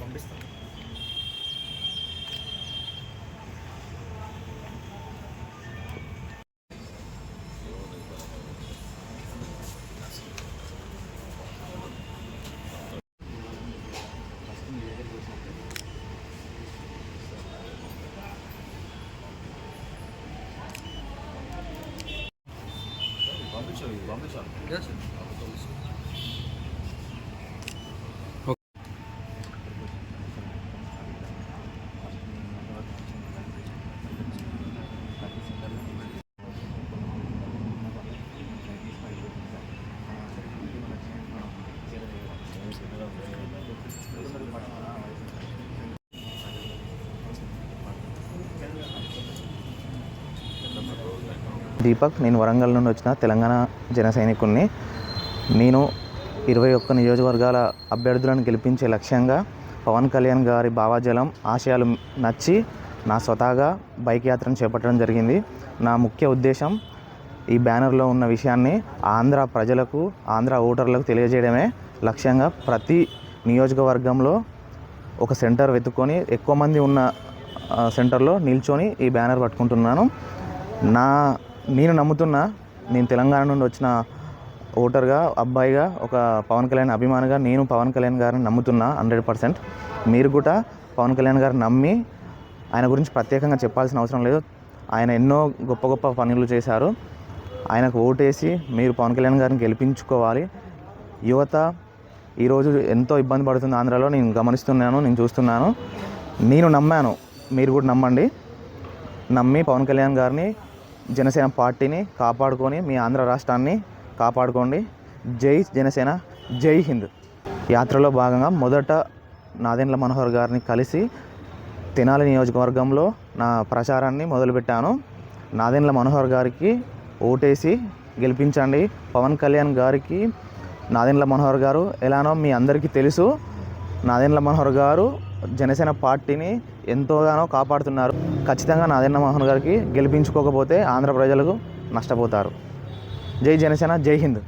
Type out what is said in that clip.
పంపిస్తాను. 만불씩 만불씩 그렇지 Thank you. Deepak నేను వరంగల్ నుండి వచ్చిన తెలంగాణ జన సైనికుడిని నేను ఇరవై ఒక్క నియోజకవర్గాల అభ్యర్థులను గెలిపించే లక్ష్యంగా పవన్ కళ్యాణ్ గారి భావాజలం ఆశయాలు నచ్చి నా స్వతహాగా బైక్ యాత్రను చేపట్టడం జరిగింది. నా ముఖ్య ఉద్దేశం ఈ బ్యానర్లో ఉన్న విషయాన్ని ఆంధ్ర ప్రజలకు ఆంధ్ర ఓటర్లకు తెలియజేయడమే. లక్ష్యంగా ప్రతి నియోజకవర్గంలో ఒక సెంటర్ వెతుక్కొని ఎక్కువ మంది ఉన్న సెంటర్లో నిల్చొని ఈ బ్యానర్ పట్టుకుంటున్నాను. నా నేను నమ్ముతున్నా నేను తెలంగాణ నుండి వచ్చిన ఓటర్గా అబ్బాయిగా ఒక పవన్ కళ్యాణ్ అభిమానిగా నేను పవన్ కళ్యాణ్ గారిని నమ్ముతున్నా హండ్రెడ్ పర్సెంట్. మీరు కూడా పవన్ కళ్యాణ్ గారిని నమ్మి ఆయన గురించి ప్రత్యేకంగా చెప్పాల్సిన అవసరం లేదు. ఆయన ఎన్నో గొప్ప గొప్ప పనులు చేశారు. ఆయనకు ఓటేసి మీరు పవన్ కళ్యాణ్ గారిని గెలిపించుకోవాలి. యువత ఈరోజు ఎంతో ఇబ్బంది పడుతుంది ఆంధ్రాలో. నేను గమనిస్తున్నాను నేను చూస్తున్నాను. నేను నమ్మాను. మీరు కూడా నమ్మండి. నమ్మి పవన్ కళ్యాణ్ గారిని జనసేన పార్టీని కాపాడుకొని మీ ఆంధ్ర రాష్ట్రాన్ని కాపాడుకోండి. జై జనసేన జై హింద్. యాత్రలో భాగంగా మొదట నాదెండ్ల మనోహర్ గారిని కలిసి తెనాలి నియోజకవర్గంలో నా ప్రచారాన్ని మొదలుపెట్టాను. నాదెండ్ల మనోహర్ గారికి ఓటేసి గెలిపించండి. పవన్ కళ్యాణ్ గారికి నాదెండ్ల మనోహర్ గారు ఎలానో మీ అందరికీ తెలుసు. నాదెండ్ల మనోహర్ గారు జనసేన పార్టీని ఎంతోగానో కాపాడుతున్నారు. ఖచ్చితంగా నాదెండ్ల మనోహర్ గారికి గెలిపించుకోకపోతే ఆంధ్ర ప్రజలకు నష్టపోతారు. జై జనసేన జై హింద్.